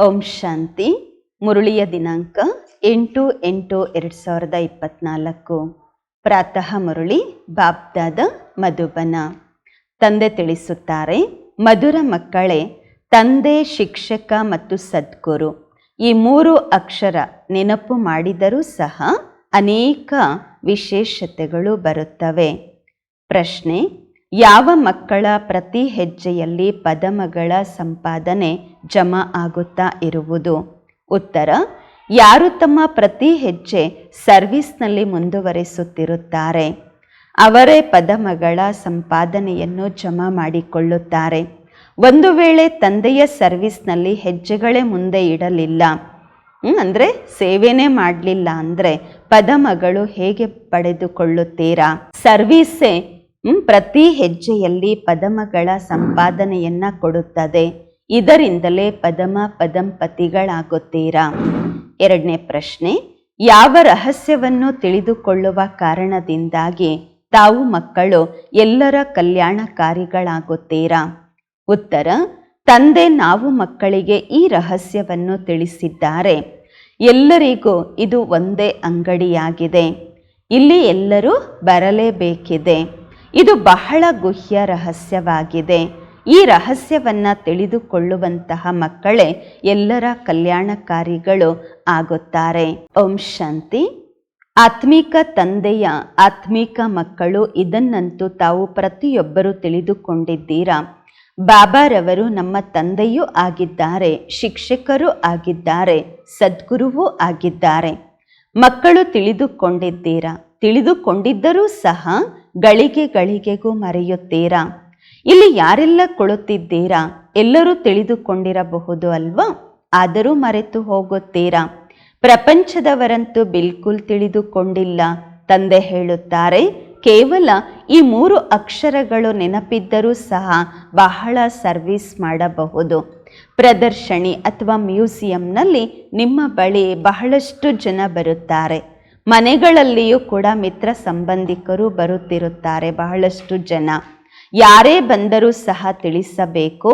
ಓಂ ಶಾಂತಿ. ಮುರುಳಿಯ ದಿನಾಂಕ ಎಂಟು ಎಂಟು ಎರಡು ಸಾವಿರದ ಇಪ್ಪತ್ನಾಲ್ಕು. ಪ್ರಾತಃ ಮುರುಳಿ ಬಾಬ್ದಾದ ಮಧುಬನ. ತಂದೆ ತಿಳಿಸುತ್ತಾರೆ, ಮಧುರ ಮಕ್ಕಳೇ, ತಂದೆ, ಶಿಕ್ಷಕ ಮತ್ತು ಸದ್ಗುರು, ಈ ಮೂರು ಅಕ್ಷರ ನೆನಪು ಮಾಡಿದರೂ ಸಹ ಅನೇಕ ವಿಶೇಷತೆಗಳು ಬರುತ್ತವೆ. ಪ್ರಶ್ನೆ ಯಾವ ಮಕ್ಕಳ ಪ್ರತಿ ಹೆಜ್ಜೆಯಲ್ಲಿ ಪದಮಗಳ ಸಂಪಾದನೆ ಜಮಾ ಆಗುತ್ತಾ ಇರುವುದು? ಉತ್ತರ, ಯಾರು ತಮ್ಮ ಪ್ರತಿ ಹೆಜ್ಜೆ ಸರ್ವಿಸ್ನಲ್ಲಿ ಮುಂದುವರಿಸುತ್ತಿರುತ್ತಾರೆ? ಅವರೇ ಪದಮಗಳ ಸಂಪಾದನೆಯನ್ನು ಜಮಾ ಮಾಡಿಕೊಳ್ಳುತ್ತಾರೆ. ಒಂದು ವೇಳೆ ತಂದೆಯ ಸರ್ವಿಸ್ನಲ್ಲಿ ಹೆಜ್ಜೆಗಳೇ ಮುಂದೆ ಇಡಲಿಲ್ಲ ಅಂದರೆ ಸೇವೆನೇ ಮಾಡಲಿಲ್ಲ ಅಂದರೆ ಪದಮಗಳು ಹೇಗೆ ಪಡೆದುಕೊಳ್ಳುತ್ತೀರಾ? ಸರ್ವೀಸೇ ಪ್ರತಿ ಹೆಜ್ಜೆಯಲ್ಲಿ ಪದಮಗಳ ಸಂಪಾದನೆಯನ್ನ ಕೊಡುತ್ತದೆ. ಇದರಿಂದಲೇ ಪದಮ ಪದಂಪತಿಗಳಾಗುತ್ತೀರಾ? ಎರಡನೇ ಪ್ರಶ್ನೆ, ಯಾವ ರಹಸ್ಯವನ್ನು ತಿಳಿದುಕೊಳ್ಳುವ ಕಾರಣದಿಂದಾಗಿ ತಾವು ಮಕ್ಕಳು ಎಲ್ಲರ ಕಲ್ಯಾಣಕಾರಿಗಳಾಗುತ್ತೀರಾ? ಉತ್ತರ, ತಂದೆ ನಾವು ಮಕ್ಕಳಿಗೆ ಈ ರಹಸ್ಯವನ್ನು ತಿಳಿಸಿದ್ದಾರೆ. ಎಲ್ಲರಿಗೂ ಇದು ಒಂದೇ ಅಂಗಡಿಯಾಗಿದೆ. ಇಲ್ಲಿ ಎಲ್ಲರೂ ಬರಲೇಬೇಕಿದೆ. ಇದು ಬಹಳ ಗುಹ್ಯ ರಹಸ್ಯವಾಗಿದೆ. ಈ ರಹಸ್ಯವನ್ನ ತಿಳಿದುಕೊಳ್ಳುವಂತಹ ಮಕ್ಕಳೇ ಎಲ್ಲರ ಕಲ್ಯಾಣಕಾರಿಗಳು ಆಗುತ್ತಾರೆ. ಓಂ ಶಾಂತಿ. ಆತ್ಮಿಕ ತಂದೆಯ ಆತ್ಮಿಕ ಮಕ್ಕಳು ಇದನ್ನಂತೂ ತಾವು ಪ್ರತಿಯೊಬ್ಬರು ತಿಳಿದುಕೊಂಡಿದ್ದೀರಾ? ಬಾಬಾರವರು ನಮ್ಮ ತಂದೆಯೂ ಆಗಿದ್ದಾರೆ, ಶಿಕ್ಷಕರೂ ಆಗಿದ್ದಾರೆ, ಸದ್ಗುರುವೂ ಆಗಿದ್ದಾರೆ. ಮಕ್ಕಳು ತಿಳಿದುಕೊಂಡಿದ್ದೀರಾ? ತಿಳಿದುಕೊಂಡಿದ್ದರೂ ಸಹ ಗಳಿಗೆ ಗಳಿಗೆಗೂ ಮರೆಯುತ್ತೀರಾ? ಇಲ್ಲಿ ಯಾರೆಲ್ಲ ಕೊಳುತ್ತಿದ್ದೀರಾ ಎಲ್ಲರೂ ತಿಳಿದುಕೊಂಡಿರಬಹುದು ಅಲ್ವಾ? ಆದರೂ ಮರೆತು ಹೋಗುತ್ತೀರಾ? ಪ್ರಪಂಚದವರಂತೂ ಬಿಲ್ಕುಲ್ ತಿಳಿದುಕೊಂಡಿಲ್ಲ. ತಂದೆ ಹೇಳುತ್ತಾರೆ, ಕೇವಲ ಈ ಮೂರು ಅಕ್ಷರಗಳು ನೆನಪಿದ್ದರೂ ಸಹ ಬಹಳ ಸರ್ವಿಸ್ ಮಾಡಬಹುದು. ಪ್ರದರ್ಶನಿ ಅಥವಾ ಮ್ಯೂಸಿಯಂನಲ್ಲಿ ನಿಮ್ಮ ಬಳಿ ಬಹಳಷ್ಟು ಜನ ಬರುತ್ತಾರೆ. ಮನೆಗಳಲ್ಲಿಯೂ ಕೂಡ ಮಿತ್ರ ಸಂಬಂಧಿಕರು ಬರುತ್ತಿರುತ್ತಾರೆ ಬಹಳಷ್ಟು ಜನ. ಯಾರೇ ಬಂದರೂ ಸಹ ತಿಳಿಸಬೇಕು,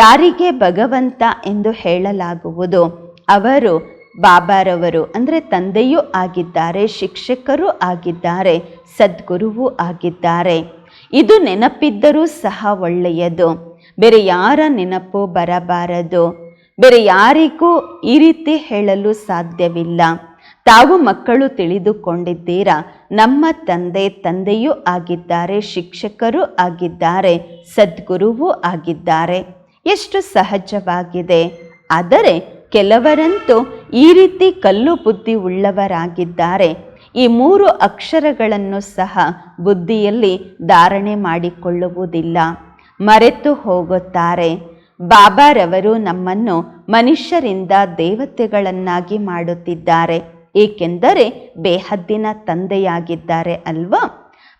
ಯಾರಿಗೆ ಭಗವಂತ ಎಂದು ಹೇಳಲಾಗುವುದು. ಅವರು, ಬಾಬಾರವರು ಅಂದರೆ ತಂದೆಯೂ ಆಗಿದ್ದಾರೆ, ಶಿಕ್ಷಕರೂ ಆಗಿದ್ದಾರೆ, ಸದ್ಗುರುವೂ ಆಗಿದ್ದಾರೆ. ಇದು ನೆನಪಿದ್ದರೂ ಸಹ ಒಳ್ಳೆಯದು. ಬೇರೆ ಯಾರ ನೆನಪು ಬರಬಾರದು. ಬೇರೆ ಯಾರಿಗೂ ಈ ರೀತಿ ಹೇಳಲು ಸಾಧ್ಯವಿಲ್ಲ. ತಾವು ಮಕ್ಕಳು ತಿಳಿದುಕೊಂಡಿದ್ದೀರಾ? ನಮ್ಮ ತಂದೆ ತಂದೆಯೂ ಆಗಿದ್ದಾರೆ, ಶಿಕ್ಷಕರೂ ಆಗಿದ್ದಾರೆ, ಸದ್ಗುರುವೂ ಆಗಿದ್ದಾರೆ. ಎಷ್ಟು ಸಹಜವಾಗಿದೆ. ಆದರೆ ಕೆಲವರಂತೂ ಈ ರೀತಿ ಕಲ್ಲು ಬುದ್ಧಿ ಉಳ್ಳವರಾಗಿದ್ದಾರೆ. ಈ ಮೂರು ಅಕ್ಷರಗಳನ್ನು ಸಹ ಬುದ್ಧಿಯಲ್ಲಿ ಧಾರಣೆ ಮಾಡಿಕೊಳ್ಳುವುದಿಲ್ಲ. ಮರೆತು ಹೋಗುತ್ತಾರೆ. ಬಾಬಾರವರು ನಮ್ಮನ್ನು ಮನುಷ್ಯರಿಂದ ದೇವತೆಗಳನ್ನಾಗಿ ಮಾಡುತ್ತಿದ್ದಾರೆ. ಏಕೆಂದರೆ ಬೇಹದ್ದಿನ ತಂದೆಯಾಗಿದ್ದಾರೆ ಅಲ್ವಾ?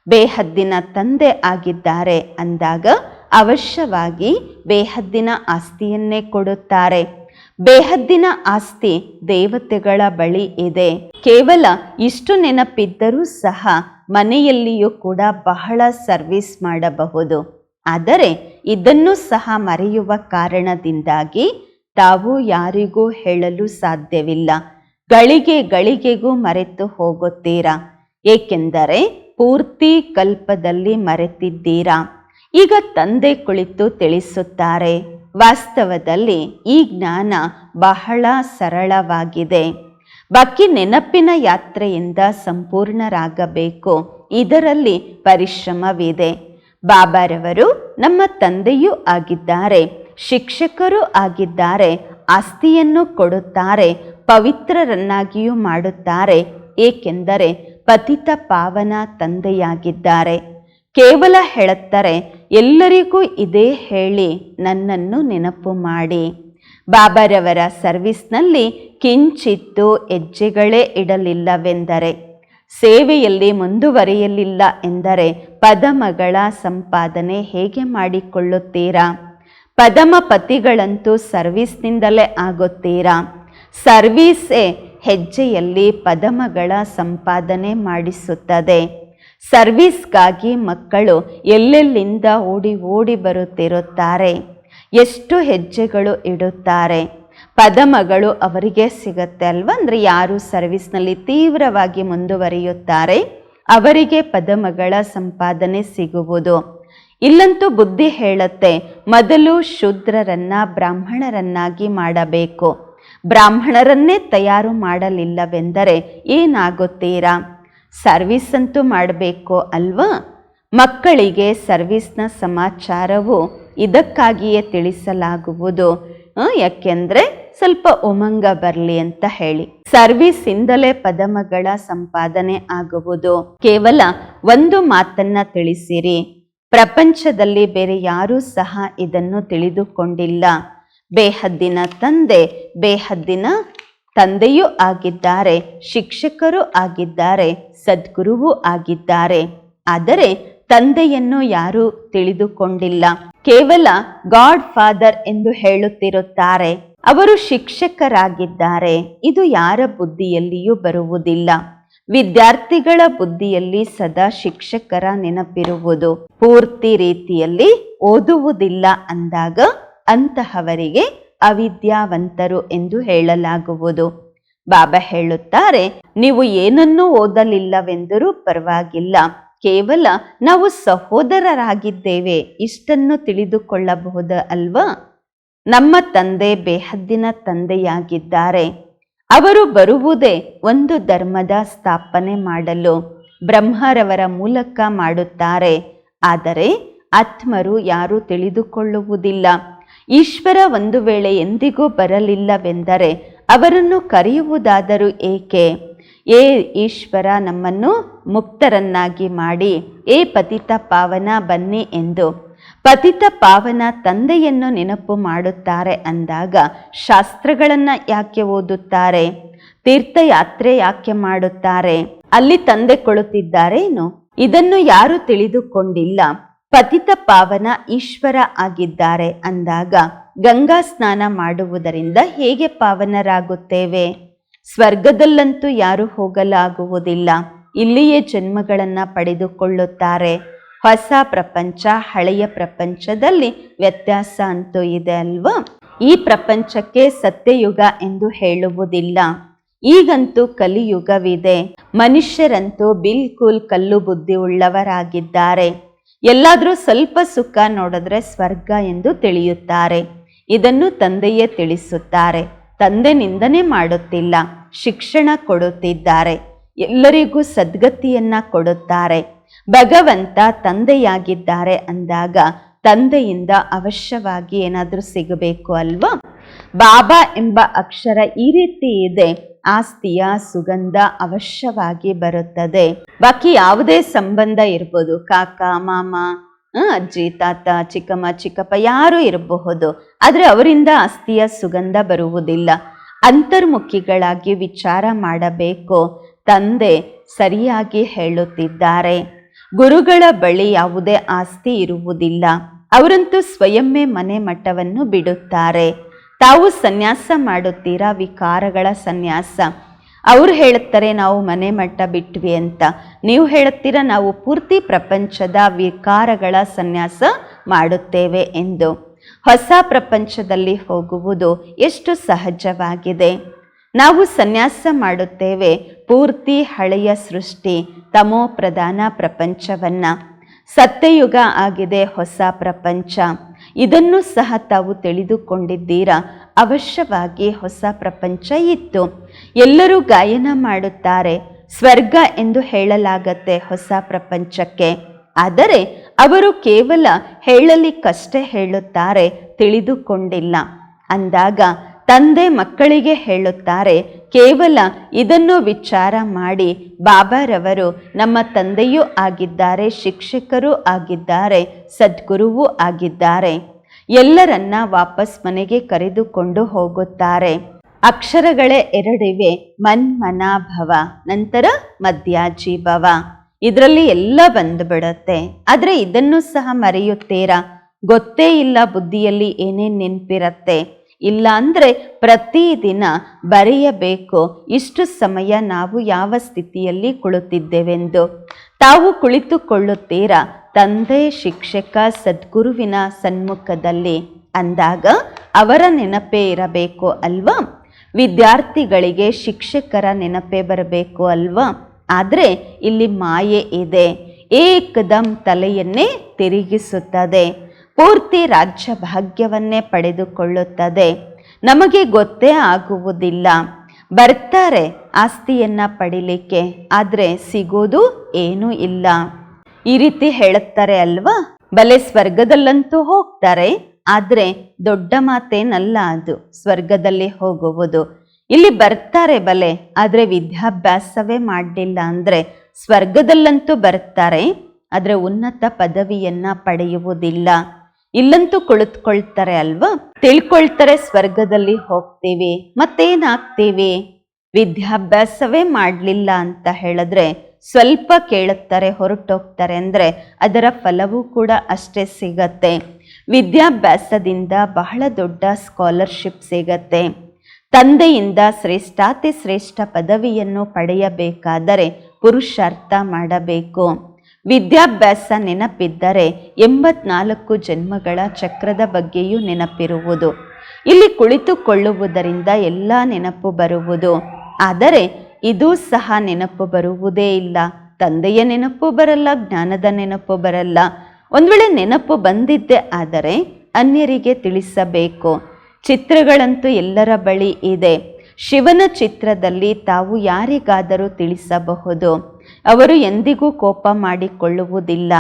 ಬೇಹದ್ದಿನ ತಂದೆ ಆಗಿದ್ದಾರೆ ಅಂದಾಗ ಅವಶ್ಯವಾಗಿ ಬೇಹದ್ದಿನ ಆಸ್ತಿಯನ್ನೇ ಕೊಡುತ್ತಾರೆ. ಬೇಹದ್ದಿನ ಆಸ್ತಿ ದೇವತೆಗಳ ಬಳಿ ಇದೆ. ಕೇವಲ ಇಷ್ಟು ನೆನಪಿದ್ದರೂ ಸಹ ಮನೆಯಲ್ಲಿಯೂ ಕೂಡ ಬಹಳ ಸರ್ವಿಸ್ ಮಾಡಬಹುದು. ಆದರೆ ಇದನ್ನು ಸಹ ಮರೆಯುವ ಕಾರಣದಿಂದಾಗಿ ತಾವು ಯಾರಿಗೂ ಹೇಳಲು ಸಾಧ್ಯವಿಲ್ಲ. ಗಳಿಗೆ ಗಳಿಗೆಗೂ ಮರೆತು ಹೋಗುತ್ತೀರಾ? ಏಕೆಂದರೆ ಪೂರ್ತಿ ಕಲ್ಪದಲ್ಲಿ ಮರೆತಿದ್ದೀರಾ? ಈಗ ತಂದೆ ಕುಳಿತು ತಿಳಿಸುತ್ತಾರೆ. ವಾಸ್ತವದಲ್ಲಿ ಈ ಜ್ಞಾನ ಬಹಳ ಸರಳವಾಗಿದೆ. ಬಾಕಿ ನೆನಪಿನ ಯಾತ್ರೆಯಿಂದ ಸಂಪೂರ್ಣರಾಗಬೇಕು. ಇದರಲ್ಲಿ ಪರಿಶ್ರಮವಿದೆ. ಬಾಬಾರವರು ನಮ್ಮ ತಂದೆಯೂ ಆಗಿದ್ದಾರೆ. ಶಿಕ್ಷಕರೂ ಆಗಿದ್ದಾರೆ. ಆಸ್ತಿಯನ್ನು ಕೊಡುತ್ತಾರೆ. ಪವಿತ್ರರನ್ನಾಗಿಯೂ ಮಾಡುತ್ತಾರೆ, ಏಕೆಂದರೆ ಪತಿತ ಪಾವನ ತಂದೆಯಾಗಿದ್ದಾರೆ. ಕೇವಲ ಹೇಳುತ್ತಾರೆ, ಎಲ್ಲರಿಗೂ ಇದೇ ಹೇಳಿ, ನನ್ನನ್ನು ನೆನಪು ಮಾಡಿ. ಬಾಬಾರವರ ಸರ್ವಿಸ್ನಲ್ಲಿ ಕಿಂಚಿತ್ತು ಹೆಜ್ಜೆಗಳೇ ಇಡಲಿಲ್ಲವೆಂದರೆ, ಸೇವೆಯಲ್ಲಿ ಮುಂದುವರಿಯಲಿಲ್ಲ ಎಂದರೆ ಪದಮಗಳ ಸಂಪಾದನೆ ಹೇಗೆ ಮಾಡಿಕೊಳ್ಳುತ್ತೀರಾ? ಪದಮ ಪತಿಗಳಂತೂ ಸರ್ವಿಸ್ನಿಂದಲೇ ಆಗುತ್ತೀರಾ? ಸರ್ವೀಸೇ ಹೆಜ್ಜೆಯಲ್ಲಿ ಪದಮಗಳ ಸಂಪಾದನೆ ಮಾಡಿಸುತ್ತದೆ. ಸರ್ವೀಸ್ಗಾಗಿ ಮಕ್ಕಳು ಎಲ್ಲೆಲ್ಲಿಂದ ಓಡಿ ಓಡಿ ಬರುತ್ತಿರುತ್ತಾರೆ? ಎಷ್ಟು ಹೆಜ್ಜೆಗಳು ಇಡುತ್ತಾರೆ? ಪದಮಗಳು ಅವರಿಗೆ ಸಿಗುತ್ತೆ ಅಲ್ವಾ? ಅಂದರೆ ಯಾರು ಸರ್ವಿಸ್ನಲ್ಲಿ ತೀವ್ರವಾಗಿ ಮುಂದುವರಿಯುತ್ತಾರೆ, ಅವರಿಗೆ ಪದಮಗಳ ಸಂಪಾದನೆ ಸಿಗುವುದು. ಇಲ್ಲಂತೂ ಬುದ್ಧಿ ಹೇಳುತ್ತೆ, ಮೊದಲು ಶೂದ್ರರನ್ನ ಬ್ರಾಹ್ಮಣರನ್ನಾಗಿ ಮಾಡಬೇಕು. ಬ್ರಾಹ್ಮಣರನ್ನೇ ತಯಾರು ಮಾಡಲಿಲ್ಲವೆಂದರೆ ಏನಾಗುತ್ತೀರಾ? ಸರ್ವಿಸ್ ಅಂತೂ ಮಾಡಬೇಕು ಅಲ್ವಾ? ಮಕ್ಕಳಿಗೆ ಸರ್ವಿಸ್ನ ಸಮಾಚಾರವು ಇದಕ್ಕಾಗಿಯೇ ತಿಳಿಸಲಾಗುವುದು. ಯಾಕೆಂದರೆ ಸ್ವಲ್ಪ ಉಮಂಗ ಬರಲಿ ಅಂತ ಹೇಳಿ. ಸರ್ವಿಸ್ ಇಂದಲೇ ಪದಮಗಳ ಸಂಪಾದನೆ ಆಗುವುದು. ಕೇವಲ ಒಂದು ಮಾತನ್ನ ತಿಳಿಸಿರಿ. ಪ್ರಪಂಚದಲ್ಲಿ ಬೇರೆ ಯಾರೂ ಸಹ ಇದನ್ನು ತಿಳಿದುಕೊಂಡಿಲ್ಲ. ಬೇಹದ್ದಿನ ತಂದೆ, ಬೇಹದ್ದಿನ ತಂದೆಯೂ ಆಗಿದ್ದಾರೆ, ಶಿಕ್ಷಕರು ಆಗಿದ್ದಾರೆ, ಸದ್ಗುರುವೂ ಆಗಿದ್ದಾರೆ. ಆದರೆ ತಂದೆಯನ್ನು ಯಾರೂ ತಿಳಿದುಕೊಂಡಿಲ್ಲ. ಕೇವಲ ಗಾಡ್ ಫಾದರ್ ಎಂದು ಹೇಳುತ್ತಿರುತ್ತಾರೆ. ಅವರು ಶಿಕ್ಷಕರಾಗಿದ್ದಾರೆ. ಇದು ಯಾರ ಬುದ್ಧಿಯಲ್ಲಿಯೂ ಬರುವುದಿಲ್ಲ. ವಿದ್ಯಾರ್ಥಿಗಳ ಬುದ್ಧಿಯಲ್ಲಿ ಸದಾ ಶಿಕ್ಷಕರ ನೆನಪಿರುವುದು. ಪೂರ್ತಿ ರೀತಿಯಲ್ಲಿ ಓದುವುದಿಲ್ಲ ಅಂದಾಗ ಅಂತಹವರಿಗೆ ಅವಿದ್ಯಾವಂತರು ಎಂದು ಹೇಳಲಾಗುವುದು. ಬಾಬಾ ಹೇಳುತ್ತಾರೆ, ನೀವು ಏನನ್ನೂ ಓದಲಿಲ್ಲವೆಂದರೂ ಪರವಾಗಿಲ್ಲ. ಕೇವಲ ನಾವು ಸಹೋದರರಾಗಿದ್ದೇವೆ, ಇಷ್ಟನ್ನು ತಿಳಿದುಕೊಳ್ಳಬಹುದು ಅಲ್ವಾ? ನಮ್ಮ ತಂದೆ ಬೇಹದ್ದಿನ ತಂದೆಯಾಗಿದ್ದಾರೆ. ಅವರು ಬರುವುದೇ ಒಂದು ಧರ್ಮದ ಸ್ಥಾಪನೆ ಮಾಡಲು, ಬ್ರಹ್ಮರವರ ಮೂಲಕ ಮಾಡುತ್ತಾರೆ. ಆದರೆ ಆತ್ಮರು ಯಾರೂ ತಿಳಿದುಕೊಳ್ಳುವುದಿಲ್ಲ. ಈಶ್ವರ ಒಂದು ವೇಳೆ ಎಂದಿಗೂ ಬರಲಿಲ್ಲವೆಂದರೆ ಅವರನ್ನು ಕರೆಯುವುದಾದರೂ ಏಕೆ? ಏ ಈಶ್ವರ, ನಮ್ಮನ್ನು ಮುಕ್ತರನ್ನಾಗಿ ಮಾಡಿ. ಏ ಪತಿತ ಪಾವನ, ಬನ್ನಿ ಎಂದು. ಪತಿತ ಪಾವನ ತಂದೆಯನ್ನು ನೆನಪು ಮಾಡುತ್ತಾರೆ ಅಂದಾಗ ಶಾಸ್ತ್ರಗಳನ್ನು ಯಾಕೆ ಓದುತ್ತಾರೆ? ತೀರ್ಥಯಾತ್ರೆ ಯಾಕೆ ಮಾಡುತ್ತಾರೆ? ಅಲ್ಲಿ ತಂದೆ ಕೊಳುತ್ತಿದ್ದಾರೇನು ಇದನ್ನು ಯಾರು ತಿಳಿದುಕೊಂಡಿಲ್ಲ. ಪತಿತ ಪಾವನ ಈಶ್ವರ ಆಗಿದ್ದಾರೆ ಅಂದಾಗ ಗಂಗಾ ಸ್ನಾನ ಮಾಡುವುದರಿಂದ ಹೇಗೆ ಪಾವನರಾಗುತ್ತೇವೆ? ಸ್ವರ್ಗದಲ್ಲಂತೂ ಯಾರು ಹೋಗಲಾಗುವುದಿಲ್ಲ. ಇಲ್ಲಿಯೇ ಜನ್ಮಗಳನ್ನು ಪಡೆದುಕೊಳ್ಳುತ್ತಾರೆ. ಹೊಸ ಪ್ರಪಂಚ, ಹಳೆಯ ಪ್ರಪಂಚದಲ್ಲಿ ವ್ಯತ್ಯಾಸ ಅಂತೂ ಇದೆ ಅಲ್ವಾ? ಈ ಪ್ರಪಂಚಕ್ಕೆ ಸತ್ಯಯುಗ ಎಂದು ಹೇಳುವುದಿಲ್ಲ. ಈಗಂತೂ ಕಲಿಯುಗವಿದೆ. ಮನುಷ್ಯರಂತೂ ಬಿಲ್ಕುಲ್ ಕಲ್ಲು ಬುದ್ಧಿ ಉಳ್ಳವರಾಗಿದ್ದಾರೆ ಎಲ್ಲಾದ್ರೂ ಸ್ವಲ್ಪ ಸುಖ ನೋಡಿದ್ರೆ ಸ್ವರ್ಗ ಎಂದು ತಿಳಿಯುತ್ತಾರೆ. ಇದನ್ನು ತಂದೆಯೇ ತಿಳಿಸುತ್ತಾರೆ. ತಂದೆ ನಿಂದನೆ ಮಾಡುತ್ತಿಲ್ಲ, ಶಿಕ್ಷಣ ಕೊಡುತ್ತಿದ್ದಾರೆ. ಎಲ್ಲರಿಗೂ ಸದ್ಗತಿಯನ್ನ ಕೊಡುತ್ತಾರೆ. ಭಗವಂತ ತಂದೆಯಾಗಿದ್ದಾರೆ ಅಂದಾಗ ತಂದೆಯಿಂದ ಅವಶ್ಯವಾಗಿ ಏನಾದರೂ ಸಿಗಬೇಕು ಅಲ್ವಾ? ಬಾಬಾ ಎಂಬ ಅಕ್ಷರ ಈ ರೀತಿ ಇದೆ. ಆಸ್ತಿಯ ಸುಗಂಧ ಅವಶ್ಯವಾಗಿ ಬರುತ್ತದೆ. ಬಾಕಿ ಯಾವುದೇ ಸಂಬಂಧ ಇರ್ಬೋದು. ಕಾಕ, ಮಾಮ ಅಜ್ಜಿ, ತಾತ, ಚಿಕ್ಕಮ್ಮ, ಚಿಕ್ಕಪ್ಪ ಯಾರು ಇರಬಹುದು. ಆದರೆ ಅವರಿಂದ ಆಸ್ತಿಯ ಸುಗಂಧ ಬರುವುದಿಲ್ಲ. ಅಂತರ್ಮುಖಿಗಳಾಗಿ ವಿಚಾರ ಮಾಡಬೇಕು. ತಂದೆ ಸರಿಯಾಗಿ ಹೇಳುತ್ತಿದ್ದಾರೆ. ಗುರುಗಳ ಬಳಿ ಯಾವುದೇ ಆಸ್ತಿ ಇರುವುದಿಲ್ಲ. ಅವರಂತೂ ಸ್ವಯಂವೇ ಮನೆ ಮಟ್ಟವನ್ನು ಬಿಡುತ್ತಾರೆ. ತಾವು ಸನ್ಯಾಸ ಮಾಡುತ್ತೀರಾ? ವಿಕಾರಗಳ ಸನ್ಯಾಸ. ಅವರು ಹೇಳುತ್ತಾರೆ, ನಾವು ಮನೆ ಮಟ್ಟ ಬಿಟ್ವಿ ಅಂತ. ನೀವು ಹೇಳುತ್ತೀರಾ, ನಾವು ಪೂರ್ತಿ ಪ್ರಪಂಚದ ವಿಕಾರಗಳ ಸನ್ಯಾಸ ಮಾಡುತ್ತೇವೆ ಎಂದು. ಹೊಸ ಪ್ರಪಂಚದಲ್ಲಿ ಹೋಗುವುದು ಎಷ್ಟು ಸಹಜವಾಗಿದೆ. ನಾವು ಸನ್ಯಾಸ ಮಾಡುತ್ತೇವೆ, ಪೂರ್ತಿ ಹಳೆಯ ಸೃಷ್ಟಿ ತಮೋ ಪ್ರಧಾನ ಪ್ರಪಂಚವನ್ನು. ಸತ್ಯಯುಗ ಆಗಿದೆ, ಹೊಸ ಪ್ರಪಂಚ. ಇದನ್ನು ಸಹ ತಾವು ತಿಳಿದುಕೊಂಡಿದ್ದೀರಾ? ಅವಶ್ಯವಾಗಿ ಹೊಸ ಪ್ರಪಂಚ ಇತ್ತು. ಎಲ್ಲರೂ ಗಾಯನ ಮಾಡುತ್ತಾರೆ. ಸ್ವರ್ಗ ಎಂದು ಹೇಳಲಾಗತ್ತೆ ಹೊಸ ಪ್ರಪಂಚಕ್ಕೆ. ಆದರೆ ಅವರು ಕೇವಲ ಹೇಳಲಿಕ್ಕಷ್ಟೇ ಹೇಳುತ್ತಾರೆ, ತಿಳಿದುಕೊಂಡಿಲ್ಲ. ಅಂದಾಗ ತಂದೆ ಮಕ್ಕಳಿಗೆ ಹೇಳುತ್ತಾರೆ, ಕೇವಲ ಇದನ್ನು ವಿಚಾರ ಮಾಡಿ, ಬಾಬಾರವರು ನಮ್ಮ ತಂದೆಯೂ ಆಗಿದ್ದಾರೆ, ಶಿಕ್ಷಕರೂ ಆಗಿದ್ದಾರೆ, ಸದ್ಗುರುವೂ ಆಗಿದ್ದಾರೆ. ಎಲ್ಲರನ್ನ ವಾಪಸ್ ಮನೆಗೆ ಕರೆದುಕೊಂಡು ಹೋಗುತ್ತಾರೆ. ಅಕ್ಷರಗಳೇ ಎರಡಿವೆ, ಮನ್ ಮನ ಭವ ನಂತರ ಮಧ್ಯಾಜೀಭವ ಇದರಲ್ಲಿ ಎಲ್ಲ ಬಂದುಬಿಡುತ್ತೆ. ಆದರೆ ಇದನ್ನು ಸಹ ಮರೆಯುತ್ತೀರಾ? ಗೊತ್ತೇ ಇಲ್ಲ ಬುದ್ಧಿಯಲ್ಲಿ ಏನೇನು ನೆನಪಿರತ್ತೆ. ಇಲ್ಲ ಅಂದರೆ ಪ್ರತಿದಿನ ಬರೆಯಬೇಕು, ಇಷ್ಟು ಸಮಯ ನಾವು ಯಾವ ಸ್ಥಿತಿಯಲ್ಲಿ ಕುಳಿತಿದ್ದೇವೆಂದು. ತಾವು ಕುಳಿತುಕೊಳ್ಳುತ್ತೀರಾ? ತಂದೆ ಶಿಕ್ಷಕ ಸದ್ಗುರುವಿನ ಸನ್ಮುಖದಲ್ಲಿ ಅಂದಾಗ ಅವರ ನೆನಪೇ ಇರಬೇಕು ಅಲ್ವಾ? ವಿದ್ಯಾರ್ಥಿಗಳಿಗೆ ಶಿಕ್ಷಕರ ನೆನಪೇ ಬರಬೇಕು ಅಲ್ವಾ? ಆದರೆ ಇಲ್ಲಿ ಮಾಯೆ ಇದೆ. ಏಕದಂ ತಲೆಯನ್ನೇ ತಿರುಗಿಸುತ್ತದೆ. ಪೂರ್ತಿ ರಾಜ್ಯ ಭಾಗ್ಯವನ್ನೇ ಪಡೆದುಕೊಳ್ಳುತ್ತದೆ. ನಮಗೆ ಗೊತ್ತೇ ಆಗುವುದಿಲ್ಲ. ಬರ್ತಾರೆ ಆಸ್ತಿಯನ್ನು ಪಡಿಲಿಕ್ಕೆ, ಆದರೆ ಸಿಗೋದು ಏನೂ ಇಲ್ಲ. ಈ ರೀತಿ ಹೇಳುತ್ತಾರೆ ಅಲ್ವಾ? ಬಲೆ ಸ್ವರ್ಗದಲ್ಲಂತೂ ಹೋಗ್ತಾರೆ, ಆದರೆ ದೊಡ್ಡ ಮಾತೇನಲ್ಲ ಅದು. ಸ್ವರ್ಗದಲ್ಲಿ ಹೋಗುವುದು. ಇಲ್ಲಿ ಬರ್ತಾರೆ ಬಲೆ, ಆದರೆ ವಿದ್ಯಾಭ್ಯಾಸವೇ ಮಾಡಲಿಲ್ಲ ಅಂದ್ರೆ ಸ್ವರ್ಗದಲ್ಲಂತೂ ಬರ್ತಾರೆ, ಆದರೆ ಉನ್ನತ ಪದವಿಯನ್ನ ಪಡೆಯುವುದಿಲ್ಲ. ಇಲ್ಲಂತೂ ಕುಳಿತುಕೊಳ್ತಾರೆ ಅಲ್ವಾ? ತಿಳ್ಕೊಳ್ತಾರೆ ಸ್ವರ್ಗದಲ್ಲಿ ಹೋಗ್ತೀವಿ, ಮತ್ತೇನಾಗ್ತೀವಿ? ವಿದ್ಯಾಭ್ಯಾಸವೇ ಮಾಡಲಿಲ್ಲ ಅಂತ ಹೇಳಿದ್ರೆ ಸ್ವಲ್ಪ ಕೇಳುತ್ತಾರೆ, ಹೊರಟೋಗ್ತಾರೆ ಅಂದರೆ ಅದರ ಫಲವೂ ಕೂಡ ಅಷ್ಟೇ ಸಿಗತ್ತೆ. ವಿದ್ಯಾಭ್ಯಾಸದಿಂದ ಬಹಳ ದೊಡ್ಡ ಸ್ಕಾಲರ್ಶಿಪ್ ಸಿಗತ್ತೆ. ತಂದೆಯಿಂದ ಶ್ರೇಷ್ಠಾತಿ ಶ್ರೇಷ್ಠ ಪದವಿಯನ್ನು ಪಡೆಯಬೇಕಾದರೆ ಪುರುಷಾರ್ಥ ಮಾಡಬೇಕು. ವಿದ್ಯಾಭ್ಯಾಸ ನೆನಪಿದ್ದರೆ ಎಂಬತ್ನಾಲ್ಕು ಜನ್ಮಗಳ ಚಕ್ರದ ಬಗ್ಗೆಯೂ ನೆನಪಿರುವುದು. ಇಲ್ಲಿ ಕುಳಿತುಕೊಳ್ಳುವುದರಿಂದ ಎಲ್ಲ ನೆನಪು ಬರುವುದು. ಆದರೆ ಇದೂ ಸಹ ನೆನಪು ಬರುವುದೇ ಇಲ್ಲ. ತಂದೆಯ ನೆನಪು ಬರಲ್ಲ, ಜ್ಞಾನದ ನೆನಪು ಬರಲ್ಲ. ಒಂದು ವೇಳೆ ನೆನಪು ಬಂದಿದ್ದೆ ಆದರೆ ಅನ್ಯರಿಗೆ ತಿಳಿಸಬೇಕು. ಚಿತ್ರಗಳಂತೂ ಎಲ್ಲರ ಬಳಿ ಇದೆ. ಶಿವನ ಚಿತ್ರದಲ್ಲಿ ತಾವು ಯಾರಿಗಾದರೂ ತಿಳಿಸಬಹುದು. ಅವರು ಎಂದಿಗೂ ಕೋಪ ಮಾಡಿಕೊಳ್ಳುವುದಿಲ್ಲ.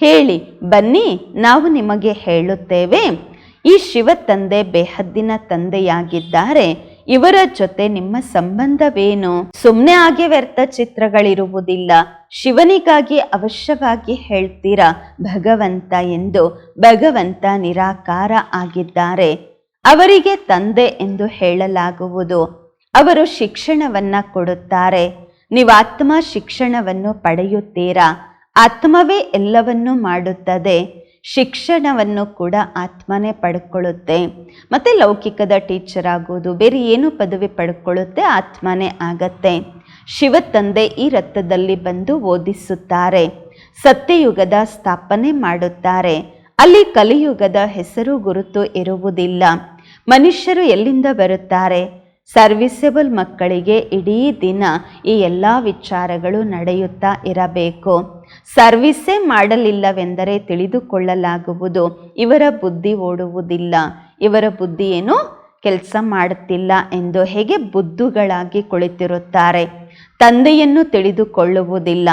ಹೇಳಿ, ಬನ್ನಿ, ನಾವು ನಿಮಗೆ ಹೇಳುತ್ತೇವೆ. ಈ ಶಿವ ತಂದೆ ಬೇಹದ್ದಿನ ತಂದೆಯಾಗಿದ್ದಾರೆ. ಇವರ ಜೊತೆ ನಿಮ್ಮ ಸಂಬಂಧವೇನು? ಸುಮ್ಮನೆ ಹಾಗೆ ವ್ಯರ್ಥ ಚಿತ್ರಗಳಿರುವುದಿಲ್ಲ. ಶಿವನಿಗಾಗಿ ಅವಶ್ಯವಾಗಿ ಹೇಳ್ತೀರಾ? ಭಗವಂತ ಎಂದು ಭಗವಂತ ನಿರಾಕಾರ ಆಗಿದ್ದಾರೆ. ಅವರಿಗೆ ತಂದೆ ಎಂದು ಹೇಳಲಾಗುವುದು. ಅವರು ಶಿಕ್ಷಣವನ್ನ ಕೊಡುತ್ತಾರೆ. ನೀವು ಆತ್ಮ ಶಿಕ್ಷಣವನ್ನು ಪಡೆಯುತ್ತೀರಾ? ಆತ್ಮವೇ ಎಲ್ಲವನ್ನೂ ಮಾಡುತ್ತದೆ. ಶಿಕ್ಷಣವನ್ನು ಕೂಡ ಆತ್ಮನೇ ಪಡ್ಕೊಳ್ಳುತ್ತೆ. ಮತ್ತು ಲೌಕಿಕದ ಟೀಚರ್ ಆಗೋದು, ಬೇರೆ ಏನು ಪದವಿ ಪಡ್ಕೊಳ್ಳುತ್ತೆ, ಆತ್ಮನೇ ಆಗತ್ತೆ. ಶಿವ ತಂದೆ ಈ ರಥದಲ್ಲಿ ಬಂದು ಓದಿಸುತ್ತಾರೆ. ಸತ್ಯಯುಗದ ಸ್ಥಾಪನೆ ಮಾಡುತ್ತಾರೆ. ಅಲ್ಲಿ ಕಲಿಯುಗದ ಹೆಸರು ಗುರುತು ಇರುವುದಿಲ್ಲ. ಮನುಷ್ಯರು ಎಲ್ಲಿಂದ ಬರುತ್ತಾರೆ? ಸರ್ವಿಸಬಲ್ ಮಕ್ಕಳಿಗೆ ಇಡೀ ದಿನ ಈ ಎಲ್ಲ ವಿಚಾರಗಳು ನಡೆಯುತ್ತಾ ಇರಬೇಕು. ಸರ್ವಿಸೇ ಮಾಡಲಿಲ್ಲವೆಂದರೆ ತಿಳಿದುಕೊಳ್ಳಲಾಗುವುದು. ಇವರ ಬುದ್ಧಿ ಓಡುವುದಿಲ್ಲ. ಇವರ ಬುದ್ಧಿ ಏನು? ಕೆಲಸ ಮಾಡುತ್ತಿಲ್ಲ ಎಂದು ಹೇಗೆ ಬುದ್ಧುಗಳಾಗಿ ಕುಳಿತಿರುತ್ತಾರೆ? ತಂದೆಯನ್ನು ತಿಳಿದುಕೊಳ್ಳುವುದಿಲ್ಲ.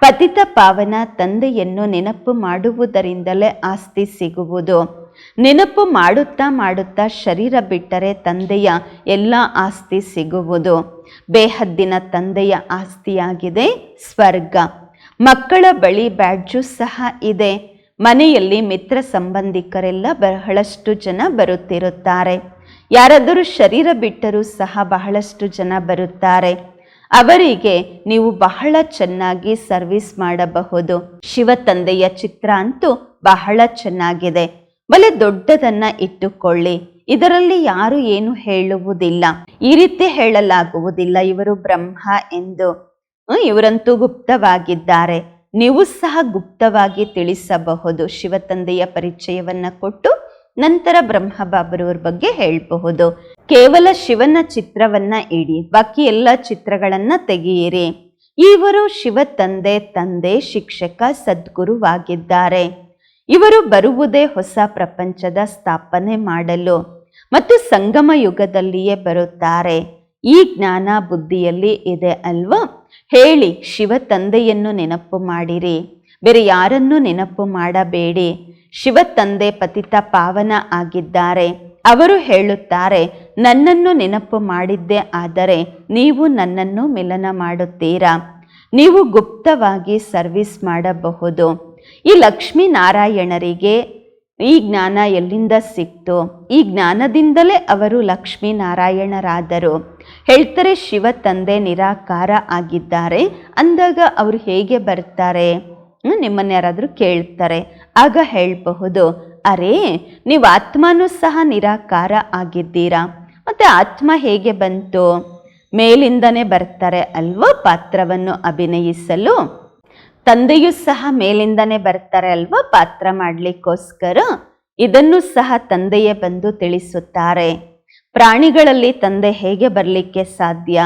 ಪತಿತ ಪಾವನ ತಂದೆಯನ್ನು ನೆನಪು ಮಾಡುವುದರಿಂದಲೇ ಆಸ್ತಿ ಸಿಗುವುದು. ನೆನಪು ಮಾಡುತ್ತಾ ಮಾಡುತ್ತಾ ಶರೀರ ಬಿಟ್ಟರೆ ತಂದೆಯ ಎಲ್ಲ ಆಸ್ತಿ ಸಿಗುವುದು. ಬೇಹದ್ದಿನ ತಂದೆಯ ಆಸ್ತಿಯಾಗಿದೆ ಸ್ವರ್ಗ. ಮಕ್ಕಳ ಬಳಿ ಬ್ಯಾಡ್ಜು ಸಹ ಇದೆ. ಮನೆಯಲ್ಲಿ ಮಿತ್ರ ಸಂಬಂಧಿಕರೆಲ್ಲ ಬಹಳಷ್ಟು ಜನ ಬರುತ್ತಿರುತ್ತಾರೆ. ಯಾರಾದರೂ ಶರೀರ ಬಿಟ್ಟರೂ ಸಹ ಬಹಳಷ್ಟು ಜನ ಬರುತ್ತಾರೆ. ಅವರಿಗೆ ನೀವು ಬಹಳ ಚೆನ್ನಾಗಿ ಸರ್ವಿಸ್ ಮಾಡಬಹುದು. ಶಿವ ತಂದೆಯ ಚಿತ್ರ ಅಂತೂ ಬಹಳ ಚೆನ್ನಾಗಿದೆ. ಬಲೆ ದೊಡ್ಡದನ್ನ ಇಟ್ಟುಕೊಳ್ಳಿ. ಇದರಲ್ಲಿ ಯಾರು ಏನು ಹೇಳುವುದಿಲ್ಲ. ಈ ರೀತಿ ಹೇಳಲಾಗುವುದಿಲ್ಲ ಇವರು ಬ್ರಹ್ಮ ಎಂದು. ಇವರಂತೂ ಗುಪ್ತವಾಗಿದ್ದಾರೆ. ನೀವು ಸಹ ಗುಪ್ತವಾಗಿ ತಿಳಿಸಬಹುದು. ಶಿವ ತಂದೆಯ ಪರಿಚಯವನ್ನ ಕೊಟ್ಟು ನಂತರ ಬ್ರಹ್ಮ ಬಾಬರವ್ರ ಬಗ್ಗೆ ಹೇಳಬಹುದು. ಕೇವಲ ಶಿವನ ಚಿತ್ರವನ್ನ ಇಡಿ. ಬಾಕಿ ಎಲ್ಲ ಚಿತ್ರಗಳನ್ನ ತೆಗೆಯಿರಿ. ಇವರು ಶಿವ ತಂದೆ ತಂದೆ, ಶಿಕ್ಷಕ, ಸದ್ಗುರುವಾಗಿದ್ದಾರೆ. ಇವರು ಬರುವುದೇ ಹೊಸ ಪ್ರಪಂಚದ ಸ್ಥಾಪನೆ ಮಾಡಲು ಮತ್ತು ಸಂಗಮ ಯುಗದಲ್ಲಿಯೇ ಬರುತ್ತಾರೆ. ಈ ಜ್ಞಾನ ಬುದ್ಧಿಯಲ್ಲಿ ಇದೆ ಅಲ್ವಾ? ಹೇಳಿ ಶಿವ ತಂದೆಯನ್ನು ನೆನಪು ಮಾಡಿರಿ. ಬೇರೆ ಯಾರನ್ನೂ ನೆನಪು ಮಾಡಬೇಡಿ. ಶಿವ ತಂದೆ ಪತಿತ ಪಾವನ ಆಗಿದ್ದಾರೆ. ಅವರು ಹೇಳುತ್ತಾರೆ, ನನ್ನನ್ನು ನೆನಪು ಮಾಡಿದ್ದೇ ಆದರೆ ನೀವು ನನ್ನನ್ನು ಮಿಲನ ಮಾಡುತ್ತೀರಾ? ನೀವು ಗುಪ್ತವಾಗಿ ಸರ್ವಿಸ್ ಮಾಡಬಹುದು. ಈ ಲಕ್ಷ್ಮೀನಾರಾಯಣರಿಗೆ ಈ ಜ್ಞಾನ ಎಲ್ಲಿಂದ ಸಿಕ್ತು? ಈ ಜ್ಞಾನದಿಂದಲೇ ಅವರು ಲಕ್ಷ್ಮೀನಾರಾಯಣರಾದರು. ಹೇಳ್ತಾರೆ ಶಿವ ತಂದೆ ನಿರಾಕಾರ ಆಗಿದ್ದಾರೆ. ಅಂದಾಗ ಅವರು ಹೇಗೆ ಬರ್ತಾರೆ? ನಿಮ್ಮನ್ನ ಯಾರಾದರೂ ಕೇಳ್ತಾರೆ. ಆಗ ಹೇಳಬಹುದು, ಅರೇ, ನೀವು ಆತ್ಮನೂ ಸಹ ನಿರಾಕಾರ ಆಗಿದ್ದೀರಾ? ಮತ್ತು ಆತ್ಮ ಹೇಗೆ ಬಂತು? ಮೇಲಿಂದನೇ ಬರ್ತಾರೆ ಅಲ್ವೋ ಪಾತ್ರವನ್ನು ಅಭಿನಯಿಸಲು? ತಂದೆಯೂ ಸಹ ಮೇಲಿಂದನೇ ಬರ್ತಾರೆ ಅಲ್ವಾ ಪಾತ್ರ ಮಾಡಲಿಕ್ಕೋಸ್ಕರ? ಇದನ್ನು ಸಹ ತಂದೆಯೇ ಬಂದು ತಿಳಿಸುತ್ತಾರೆ. ಪ್ರಾಣಿಗಳಲ್ಲಿ ತಂದೆ ಹೇಗೆ ಬರಲಿಕ್ಕೆ ಸಾಧ್ಯ?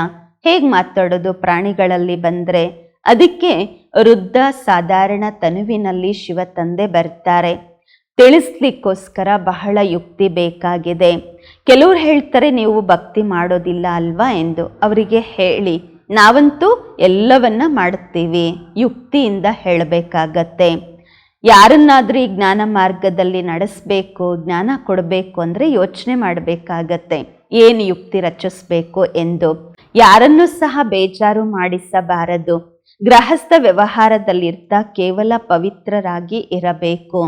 ಹೇಗೆ ಮಾತಾಡೋದು ಪ್ರಾಣಿಗಳಲ್ಲಿ ಬಂದರೆ? ಅದಕ್ಕೆ ವೃದ್ಧ ಸಾಧಾರಣ ತನುವಿನಲ್ಲಿ ಶಿವ ತಂದೆ ಬರ್ತಾರೆ. ತಿಳಿಸ್ಲಿಕ್ಕೋಸ್ಕರ ಬಹಳ ಯುಕ್ತಿ ಬೇಕಾಗಿದೆ. ಕೆಲವ್ರು ಹೇಳ್ತಾರೆ, ನೀವು ಭಕ್ತಿ ಮಾಡೋದಿಲ್ಲ ಅಲ್ವಾ? ಎಂದು. ಅವರಿಗೆ ಹೇಳಿ, ನಾವಂತೂ ಎಲ್ಲವನ್ನ ಮಾಡುತ್ತೀವಿ ಯುಕ್ತಿಯಿಂದ ಹೇಳಬೇಕಾಗತ್ತೆ. ಯಾರನ್ನಾದ್ರೂ ಈ ಜ್ಞಾನ ಮಾರ್ಗದಲ್ಲಿ ನಡೆಸಬೇಕು, ಜ್ಞಾನ ಕೊಡಬೇಕು ಅಂದರೆ ಯೋಚನೆ ಮಾಡಬೇಕಾಗತ್ತೆ. ಏನು ಯುಕ್ತಿ ರಚಿಸ್ಬೇಕು ಎಂದು. ಯಾರನ್ನೂ ಸಹ ಬೇಜಾರು ಮಾಡಿಸಬಾರದು. ಗೃಹಸ್ಥ ವ್ಯವಹಾರದಲ್ಲಿರ್ತಾ ಕೇವಲ ಪವಿತ್ರರಾಗಿ ಇರಬೇಕು.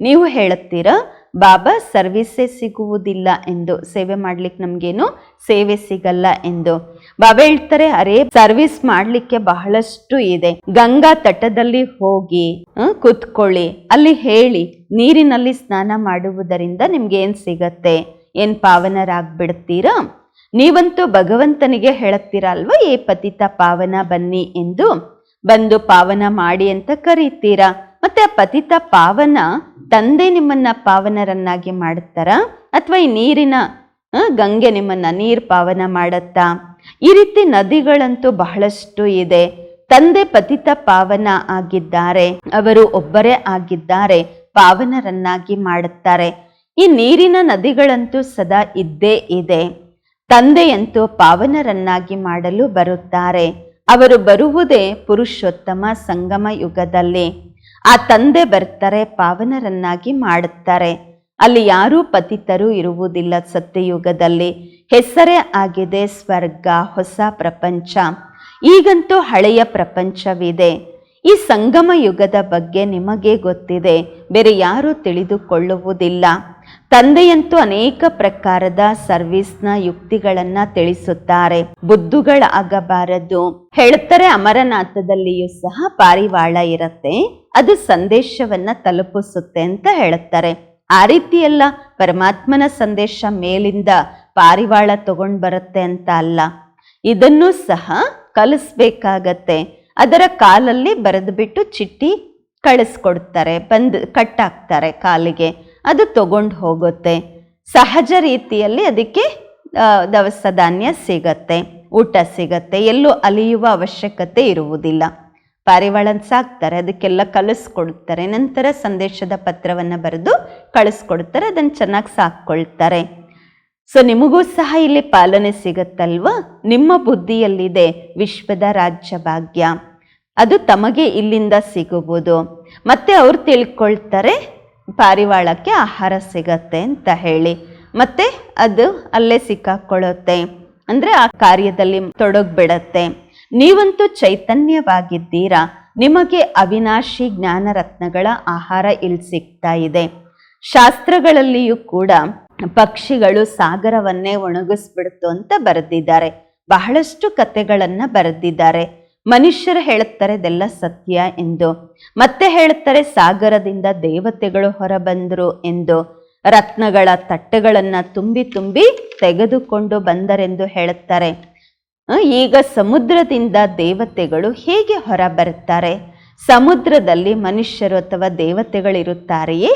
ನೀವು ಹೇಳುತ್ತೀರಾ ಬಾಬಾ ಸರ್ವಿಸೇ ಸಿಗುವುದಿಲ್ಲ ಎಂದು ಸೇವೆ ಮಾಡ್ಲಿಕ್ಕೆ ನಮಗೇನು ಸೇವೆ ಸಿಗಲ್ಲ ಎಂದು. ಬಾಬಾ ಹೇಳ್ತಾರೆ, ಅರೆ, ಸರ್ವಿಸ್ ಮಾಡ್ಲಿಕ್ಕೆ ಬಹಳಷ್ಟು ಇದೆ. ಗಂಗಾ ತಟದಲ್ಲಿ ಹೋಗಿ ಕೂತ್ಕೊಳ್ಳಿ. ಅಲ್ಲಿ ಹೇಳಿ, ನೀರಿನಲ್ಲಿ ಸ್ನಾನ ಮಾಡುವುದರಿಂದ ನಿಮ್ಗೆ ಏನ್ ಸಿಗತ್ತೆ? ಏನ್ ಪಾವನರಾಗ್ಬಿಡ್ತೀರಾ? ನೀವಂತೂ ಭಗವಂತನಿಗೆ ಹೇಳುತ್ತೀರಾ ಅಲ್ವಾ? ಏ ಪತಿತ ಪಾವನ ಬನ್ನಿ ಎಂದು. ಬಂದು ಪಾವನ ಮಾಡಿ ಅಂತ ಕರೀತೀರಾ? ಮತ್ತೆ ಆ ಪತಿತ ಪಾವನ ತಂದೆ ನಿಮ್ಮನ್ನ ಪಾವನರನ್ನಾಗಿ ಮಾಡುತ್ತಾರ? ಅಥವಾ ಈ ನೀರಿನ ಗಂಗೆ ನಿಮ್ಮನ್ನ ನೀರ್ ಪಾವನ ಮಾಡುತ್ತಾ? ಈ ರೀತಿ ನದಿಗಳಂತೂ ಬಹಳಷ್ಟು ಇದೆ. ತಂದೆ ಪತಿತ ಪಾವನ ಆಗಿದ್ದಾರೆ. ಅವರು ಒಬ್ಬರೇ ಆಗಿದ್ದಾರೆ. ಪಾವನರನ್ನಾಗಿ ಮಾಡುತ್ತಾರೆ. ಈ ನೀರಿನ ನದಿಗಳಂತೂ ಸದಾ ಇದ್ದೇ ಇದೆ. ತಂದೆಯಂತೂ ಪಾವನರನ್ನಾಗಿ ಮಾಡಲು ಬರುತ್ತಾರೆ. ಅವರು ಬರುವುದೇ ಪುರುಷೋತ್ತಮ ಸಂಗಮ ಯುಗದಲ್ಲಿ ಆ ತಂದೆ ಬರ್ತಾರೆ, ಪಾವನರನ್ನಾಗಿ ಮಾಡುತ್ತಾರೆ. ಅಲ್ಲಿ ಯಾರೂ ಪತಿತರು ಇರುವುದಿಲ್ಲ ಸತ್ಯಯುಗದಲ್ಲಿ. ಹೆಸರೇ ಆಗಿದೆ ಸ್ವರ್ಗ, ಹೊಸ ಪ್ರಪಂಚ. ಈಗಂತೂ ಹಳೆಯ ಪ್ರಪಂಚವಿದೆ. ಈ ಸಂಗಮ ಯುಗದ ಬಗ್ಗೆ ನಿಮಗೆ ಗೊತ್ತಿದೆ. ಬೇರೆ ಯಾರೂ ತಿಳಿದುಕೊಳ್ಳುವುದಿಲ್ಲ. ತಂದೆಯಂತೂ ಅನೇಕ ಪ್ರಕಾರದ ಸರ್ವಿಸ್ನ ಯುಕ್ತಿಗಳನ್ನ ತಿಳಿಸುತ್ತಾರೆ. ಬುದ್ಧುಗಳಾಗಬಾರದು ಹೇಳ್ತಾರೆ ಅಮರನಾಥದಲ್ಲಿಯೂ ಸಹ ಪಾರಿವಾಳ ಇರತ್ತೆ. ಅದು ಸಂದೇಶವನ್ನ ತಲುಪಿಸುತ್ತೆ ಅಂತ ಹೇಳುತ್ತಾರೆ ಆ ರೀತಿಯೆಲ್ಲ ಪರಮಾತ್ಮನ ಸಂದೇಶ ಮೇಲಿಂದ ಪಾರಿವಾಳ ತಗೊಂಡ್ ಬರುತ್ತೆ ಅಂತ ಅಲ್ಲ. ಇದನ್ನು ಸಹ ಕಲಿಸ್ಬೇಕಾಗತ್ತೆ. ಅದರ ಕಾಲಲ್ಲಿ ಬರೆದು ಬಿಟ್ಟು ಚಿಟ್ಟಿ ಕಳಿಸ್ಕೊಡ್ತಾರೆ. ಬಂದು ಕಟ್ಟಾಕ್ತಾರೆ ಕಾಲಿಗೆ. ಅದು ತಗೊಂಡು ಹೋಗುತ್ತೆ. ಸಹಜ ರೀತಿಯಲ್ಲಿ ಅದಕ್ಕೆ ದವಸ ಧಾನ್ಯ ಸಿಗತ್ತೆ, ಊಟ ಸಿಗತ್ತೆ, ಎಲ್ಲೂ ಅಲಿಯುವ ಅವಶ್ಯಕತೆ ಇರುವುದಿಲ್ಲ. ಪಾರಿವಾಳನ ಸಾಕ್ತಾರೆ, ಅದಕ್ಕೆಲ್ಲ ಕಲಿಸ್ಕೊಡ್ತಾರೆ, ನಂತರ ಸಂದೇಶದ ಪತ್ರವನ್ನು ಬರೆದು ಕಳಿಸ್ಕೊಡ್ತಾರೆ ಅದನ್ನು ಚೆನ್ನಾಗಿ ಸಾಕ್ಕೊಳ್ತಾರೆ. ಸೊ, ನಿಮಗೂ ಸಹ ಇಲ್ಲಿ ಪಾಲನೆ ಸಿಗುತ್ತಲ್ವಾ? ನಿಮ್ಮ ಬುದ್ಧಿಯಲ್ಲಿದೆ ವಿಶ್ವದ ರಾಜ್ಯ ಭಾಗ್ಯ ಅದು ತಮಗೆ ಇಲ್ಲಿಂದ ಸಿಗುವುದು ಮತ್ತೆ ಅವ್ರು ತಿಳ್ಕೊಳ್ತಾರೆ ಪಾರಿವಾಳಕ್ಕೆ ಆಹಾರ ಸಿಗತ್ತೆ ಅಂತ ಹೇಳಿ. ಮತ್ತೆ ಅದು ಅಲ್ಲೇ ಸಿಕ್ಕಾಕೊಳ್ಳುತ್ತೆ. ಅಂದ್ರೆ ಆ ಕಾರ್ಯದಲ್ಲಿ ತೊಡಗ್ಬಿಡತ್ತೆ. ನೀವಂತೂ ಚೈತನ್ಯವಾಗಿದ್ದೀರಾ? ನಿಮಗೆ ಅವಿನಾಶಿ ಜ್ಞಾನ ರತ್ನಗಳ ಆಹಾರ ಇಲ್ಲಿ ಸಿಗ್ತಾ ಇದೆ. ಶಾಸ್ತ್ರಗಳಲ್ಲಿಯೂ ಕೂಡ ಪಕ್ಷಿಗಳು ಸಾಗರವನ್ನೇ ಒಣಗಿಸ್ಬಿಡ್ತು ಅಂತ ಬರೆದಿದ್ದಾರೆ. ಬಹಳಷ್ಟು ಕತೆಗಳನ್ನ ಬರೆದಿದ್ದಾರೆ. ಮನುಷ್ಯರು ಹೇಳುತ್ತಾರೆ, ಇದೆಲ್ಲ ಸತ್ಯ ಎಂದು. ಮತ್ತೆ ಹೇಳುತ್ತಾರೆ, ಸಾಗರದಿಂದ ದೇವತೆಗಳು ಹೊರಬಂದರು ಎಂದು. ರತ್ನಗಳ ತಟ್ಟೆಗಳನ್ನು ತುಂಬಿ ತುಂಬಿ ತೆಗೆದುಕೊಂಡು ಬಂದರೆಂದು ಹೇಳುತ್ತಾರೆ. ಈಗ ಸಮುದ್ರದಿಂದ ದೇವತೆಗಳು ಹೇಗೆ ಹೊರ ಬರುತ್ತಾರೆ ಸಮುದ್ರದಲ್ಲಿ ಮನುಷ್ಯರು ಅಥವಾ ದೇವತೆಗಳಿರುತ್ತಾರೆಯೇ?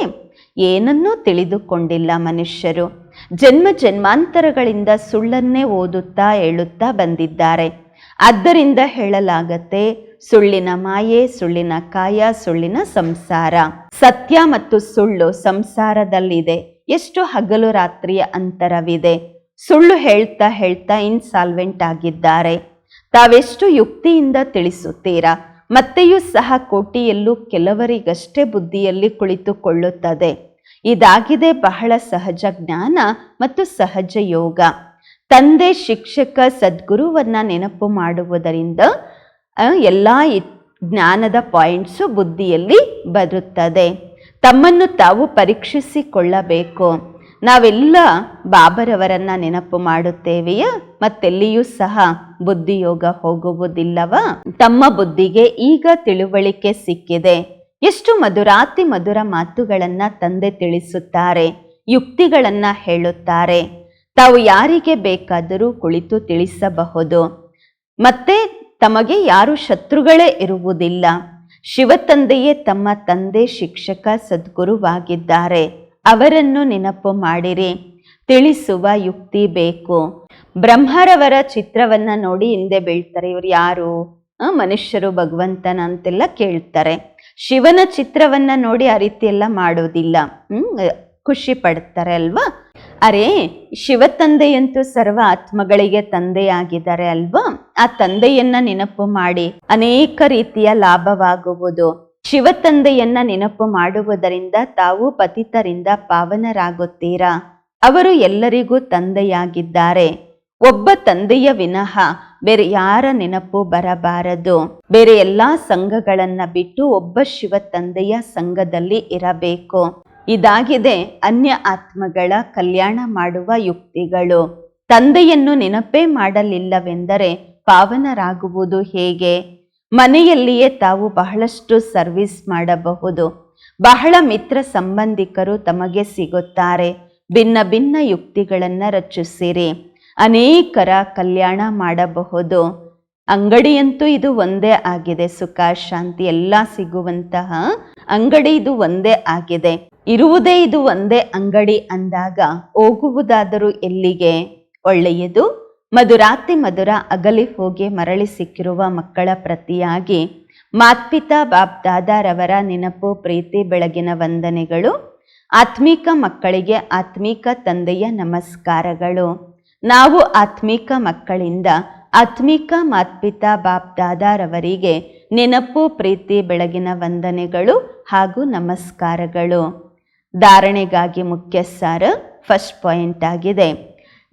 ಏನನ್ನೂ ತಿಳಿದುಕೊಂಡಿಲ್ಲ ಮನುಷ್ಯರು. ಜನ್ಮ ಜನ್ಮಾಂತರಗಳಿಂದ ಸುಳ್ಳನ್ನೇ ಓದುತ್ತಾ, ಹೇಳುತ್ತಾ ಬಂದಿದ್ದಾರೆ. ಆದ್ದರಿಂದ ಹೇಳಲಾಗತ್ತೆ ಸುಳ್ಳಿನ ಮಾಯೆ, ಸುಳ್ಳಿನ ಕಾಯ, ಸುಳ್ಳಿನ ಸಂಸಾರ. ಸತ್ಯ ಮತ್ತು ಸುಳ್ಳು ಸಂಸಾರದಲ್ಲಿದೆ. ಎಷ್ಟು ಹಗಲು ರಾತ್ರಿಯ ಅಂತರವಿದೆ. ಸುಳ್ಳು ಹೇಳ್ತಾ ಹೇಳ್ತಾ ಇನ್ಸಾಲ್ವೆಂಟ್ ಆಗಿದ್ದಾರೆ. ತಾವೆಷ್ಟು ಯುಕ್ತಿಯಿಂದ ತಿಳಿಸುತ್ತೀರಾ? ಮತ್ತೆಯೂ ಸಹ ಕೋಟಿಯಲ್ಲೂ ಕೆಲವರಿಗಷ್ಟೇ ಬುದ್ಧಿಯಲ್ಲಿ ಕುಳಿತುಕೊಳ್ಳುತ್ತದೆ. ಇದಾಗಿದೆ ಬಹಳ ಸಹಜ ಜ್ಞಾನ ಮತ್ತು ಸಹಜ ಯೋಗ. ತಂದೆ ಶಿಕ್ಷಕ ಸದ್ಗುರುವನ್ನ ನೆನಪು ಮಾಡುವುದರಿಂದ ಎಲ್ಲ ಜ್ಞಾನದ ಪಾಯಿಂಟ್ಸು ಬುದ್ಧಿಯಲ್ಲಿ ಬರುತ್ತದೆ. ತಮ್ಮನ್ನು ತಾವು ಪರೀಕ್ಷಿಸಿಕೊಳ್ಳಬೇಕು. ನಾವೆಲ್ಲ ಬಾಬರವರನ್ನ ನೆನಪು ಮಾಡುತ್ತೇವೆಯಾ? ಮತ್ತೆಲ್ಲಿಯೂ ಸಹ ಬುದ್ಧಿಯೋಗ ಹೋಗುವುದಿಲ್ಲವ? ತಮ್ಮ ಬುದ್ಧಿಗೆ ಈಗ ತಿಳುವಳಿಕೆ ಸಿಕ್ಕಿದೆ. ಎಷ್ಟು ಮಧುರಾತಿ ಮಧುರ ಮಾತುಗಳನ್ನು ತಂದೆ ತಿಳಿಸುತ್ತಾರೆ, ಯುಕ್ತಿಗಳನ್ನು ಹೇಳುತ್ತಾರೆ. ತಾವು ಯಾರಿಗೆ ಬೇಕಾದರೂ ಕುಳಿತು ತಿಳಿಸಬಹುದು. ಮತ್ತೆ ತಮಗೆ ಯಾರು ಶತ್ರುಗಳೇ ಇರುವುದಿಲ್ಲ. ಶಿವತಂದೆಯೇ ತಮ್ಮ ತಂದೆ ಶಿಕ್ಷಕ ಸದ್ಗುರುವಾಗಿದ್ದಾರೆ. ಅವರನ್ನು ನೆನಪು ಮಾಡಿರಿ. ತಿಳಿಸುವ ಯುಕ್ತಿ ಬೇಕು. ಬ್ರಹ್ಮರವರ ಚಿತ್ರವನ್ನ ನೋಡಿ ಹಿಂದೆ ಬೀಳ್ತಾರೆ. ಇವರು ಯಾರು? ಮನುಷ್ಯರು ಭಗವಂತನ ಅಂತೆಲ್ಲ ಕೇಳ್ತಾರೆ. ಶಿವನ ಚಿತ್ರವನ್ನ ನೋಡಿ ಆ ರೀತಿ ಎಲ್ಲ ಮಾಡೋದಿಲ್ಲ. ಹ್ಮ್, ಖುಷಿ ಪಡ್ತಾರೆ ಅಲ್ವಾ? ಅರೆ, ಶಿವ ತಂದೆಯಂತೂ ಸರ್ವ ಆತ್ಮಗಳಿಗೆ ತಂದೆಯಾಗಿದ್ದಾರೆ ಅಲ್ವಾ? ಆ ತಂದೆಯನ್ನ ನೆನಪು ಮಾಡಿ, ಅನೇಕ ರೀತಿಯ ಲಾಭವಾಗುವುದು. ಶಿವ ತಂದೆಯನ್ನ ನೆನಪು ಮಾಡುವುದರಿಂದ ತಾವು ಪತಿತರಿಂದ ಪಾವನರಾಗುತ್ತೀರಾ? ಅವರು ಎಲ್ಲರಿಗೂ ತಂದೆಯಾಗಿದ್ದಾರೆ. ಒಬ್ಬ ತಂದೆಯ ವಿನಃ ಬೇರೆ ಯಾರ ನೆನಪು ಬರಬಾರದು. ಬೇರೆ ಎಲ್ಲಾ ಸಂಘಗಳನ್ನ ಬಿಟ್ಟು ಒಬ್ಬ ಶಿವ ತಂದೆಯ ಸಂಘದಲ್ಲಿ ಇರಬೇಕು. ಇದಾಗಿದೆ ಅನ್ಯ ಆತ್ಮಗಳ ಕಲ್ಯಾಣ ಮಾಡುವ ಯುಕ್ತಿಗಳು. ತಂದೆಯನ್ನು ನೆನಪೇ ಮಾಡಲಿಲ್ಲವೆಂದರೆ ಪಾವನರಾಗುವುದು ಹೇಗೆ? ಮನೆಯಲ್ಲಿಯೇ ತಾವು ಬಹಳಷ್ಟು ಸರ್ವಿಸ್ ಮಾಡಬಹುದು. ಬಹಳ ಮಿತ್ರ ಸಂಬಂಧಿಕರು ತಮಗೆ ಸಿಗುತ್ತಾರೆ. ಭಿನ್ನ ಭಿನ್ನ ಯುಕ್ತಿಗಳನ್ನು ರಚಿಸಿರಿ. ಅನೇಕರ ಕಲ್ಯಾಣ ಮಾಡಬಹುದು. ಅಂಗಡಿಯಂತೂ ಇದು ಒಂದೇ ಆಗಿದೆ ಸುಖ, ಶಾಂತಿ, ಎಲ್ಲ ಸಿಗುವಂತಹ ಅಂಗಡಿ ಇದು ಒಂದೇ ಆಗಿದೆ. ಇರುವುದೇ ಇದು ಒಂದೇ ಅಂಗಡಿ ಅಂದಾಗ ಹೋಗುವುದಾದರೂ ಎಲ್ಲಿಗೆ? ಒಳ್ಳೆಯದು. ಮಧುರಾತಿ ಮಧುರ ಅಗಲಿ ಹೋಗಿ ಮರಳಿ ಸಿಕ್ಕಿರುವ ಮಕ್ಕಳ ಪ್ರತಿಯಾಗಿ ಮಾತ್ಪಿತಾ ಬಾಪ್ ದಾದಾರವರ ನೆನಪು, ಪ್ರೀತಿ, ಬೆಳಗಿನ ವಂದನೆಗಳು. ಆತ್ಮೀಕ ಮಕ್ಕಳಿಗೆ ಆತ್ಮೀಕ ತಂದೆಯ ನಮಸ್ಕಾರಗಳು. ನಾವು ಆತ್ಮೀಕ ಮಕ್ಕಳಿಂದ ಆತ್ಮೀಕ ಮಾತ್ಪಿತಾ ಬಾಪ್ ದಾದಾರವರಿಗೆ ನೆನಪು, ಪ್ರೀತಿ, ಬೆಳಗಿನ ವಂದನೆಗಳು ಹಾಗೂ ನಮಸ್ಕಾರಗಳು. ಧಾರಣೆಗಾಗಿ ಮುಖ್ಯ ಸಾರ ಫಸ್ಟ್ ಪಾಯಿಂಟ್ ಆಗಿದೆ.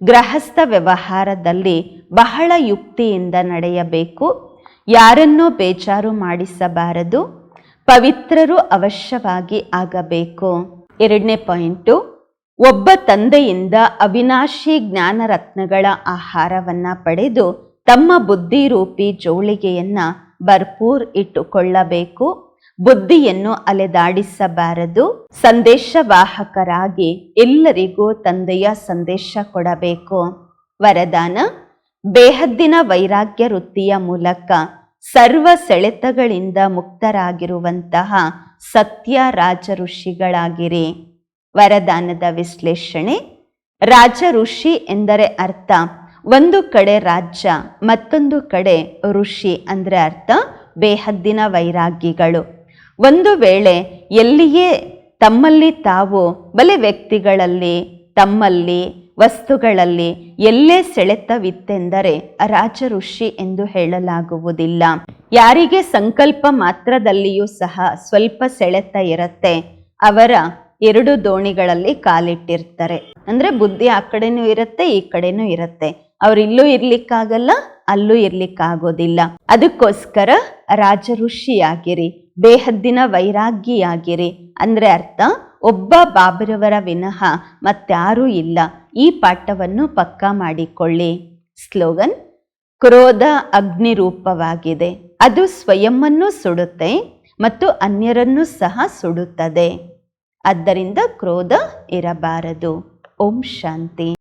ಗೃಹಸ್ಥ ವ್ಯವಹಾರದಲ್ಲಿ ಬಹಳ ಯುಕ್ತಿಯಿಂದ ನಡೆಯಬೇಕು. ಯಾರನ್ನೂ ಬೇಜಾರು ಮಾಡಿಸಬಾರದು. ಪವಿತ್ರರು ಅವಶ್ಯವಾಗಿ ಆಗಬೇಕು. ಎರಡನೇ ಪಾಯಿಂಟು ಒಬ್ಬ ತಂದೆಯಿಂದ ಅವಿನಾಶಿ ಜ್ಞಾನ ರತ್ನಗಳ ಆಹಾರವನ್ನ ಪಡೆದು ತಮ್ಮ ಬುದ್ಧಿರೂಪಿ ಜೋಳಿಗೆಯನ್ನ ಭರ್ಪೂರ್ ಇಟ್ಟುಕೊಳ್ಳಬೇಕು. ಬುದ್ಧಿಯನ್ನು ಅಲೆದಾಡಿಸಬಾರದು. ಸಂದೇಶವಾಹಕರಾಗಿ ಎಲ್ಲರಿಗೂ ತಂದೆಯ ಸಂದೇಶ ಕೊಡಬೇಕು. ವರದಾನ, ಬೇಹದ್ದಿನ ವೈರಾಗ್ಯ ವೃತ್ತಿಯ ಮೂಲಕ ಸರ್ವ ಸೆಳೆತಗಳಿಂದ ಮುಕ್ತರಾಗಿರುವಂತಹ ಸತ್ಯ ರಾಜ ಋಷಿಗಳಾಗಿರಿ ವರದಾನದ ವಿಶ್ಲೇಷಣೆ ರಾಜ ಋಷಿ ಎಂದರೆ ಅರ್ಥ, ಒಂದು ಕಡೆ ರಾಜ್ಯ, ಮತ್ತೊಂದು ಕಡೆ ಋಷಿ ಅಂದರೆ ಅರ್ಥ, ಬೇಹದ್ದಿನ ವೈರಾಗ್ಯಿಗಳು. ಒಂದು ವೇಳೆ ಎಲ್ಲಿಯೇ ತಮ್ಮಲ್ಲಿ ತಾವು ಬಲೆ ವ್ಯಕ್ತಿಗಳಲ್ಲಿ, ತಮ್ಮಲ್ಲಿ, ವಸ್ತುಗಳಲ್ಲಿ ಎಲ್ಲೇ ಸೆಳೆತವಿತ್ತೆಂದರೆ ರಾಜ ಋಷಿ ಎಂದು ಹೇಳಲಾಗುವುದಿಲ್ಲ. ಯಾರಿಗೆ ಸಂಕಲ್ಪ ಮಾತ್ರದಲ್ಲಿಯೂ ಸಹ ಸ್ವಲ್ಪ ಸೆಳೆತ ಇರುತ್ತೆ, ಅವರ ಎರಡು ದೋಣಿಗಳಲ್ಲಿ ಕಾಲಿಟ್ಟಿರ್ತಾರೆ. ಅಂದ್ರೆ ಬುದ್ಧಿ ಆ ಕಡೆನೂ ಇರುತ್ತೆ, ಈ ಕಡೆನೂ ಇರುತ್ತೆ. ಅವ್ರು ಇಲ್ಲೂ ಇರ್ಲಿಕ್ಕಾಗಲ್ಲ, ಅಲ್ಲೂ ಇರ್ಲಿಕ್ಕಾಗೋದಿಲ್ಲ. ಅದಕ್ಕೋಸ್ಕರ ರಾಜ ಋಷಿಯಾಗಿರಿ ಬೇಹದ್ದಿನ ವೈರಾಗ್ಯಿಯಾಗಿರಿ. ಅಂದರೆ ಅರ್ಥ, ಒಬ್ಬ ಬಾಬರವರ ವಿನಃ ಮತ್ತಾರೂ ಇಲ್ಲ. ಈ ಪಾಠವನ್ನು ಪಕ್ಕಾ ಮಾಡಿಕೊಳ್ಳಿ. ಸ್ಲೋಗನ್, ಕ್ರೋಧ ಅಗ್ನಿ ರೂಪವಾಗಿದೆ ಅದು ಸ್ವಯಂವನ್ನು ಸುಡುತ್ತೆ ಮತ್ತು ಅನ್ಯರನ್ನು ಸಹ ಸುಡುತ್ತದೆ. ಆದ್ದರಿಂದ ಕ್ರೋಧ ಇರಬಾರದು. ಓಂ ಶಾಂತಿ.